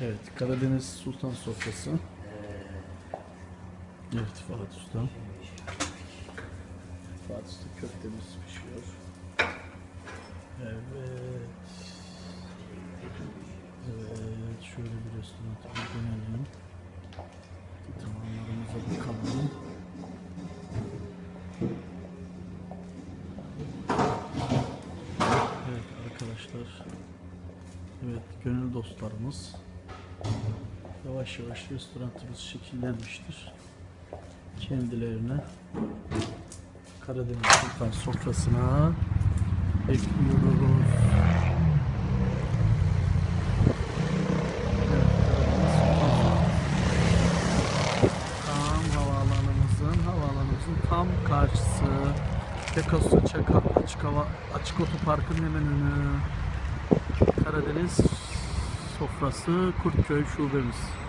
Evet, Karadeniz Sultan sofrası. Evet, Fuat Usta. Fuat Usta köftemiz pişiyor. Evet. Evet, şöyle bir restoranta bir dönelim. Tamamlarımıza bakalım. Evet arkadaşlar. Evet, gönül dostlarımız. Yavaş yavaş restoranımız şekillenmiştir. Kendilerine Karadeniz Sultan sofrasına ekliyoruz. Tam karşısı. Pegasus Çakal Açık Hava Açık Otopark'ın hemen önü. Karadeniz sofrası Kurtköy şubemiz.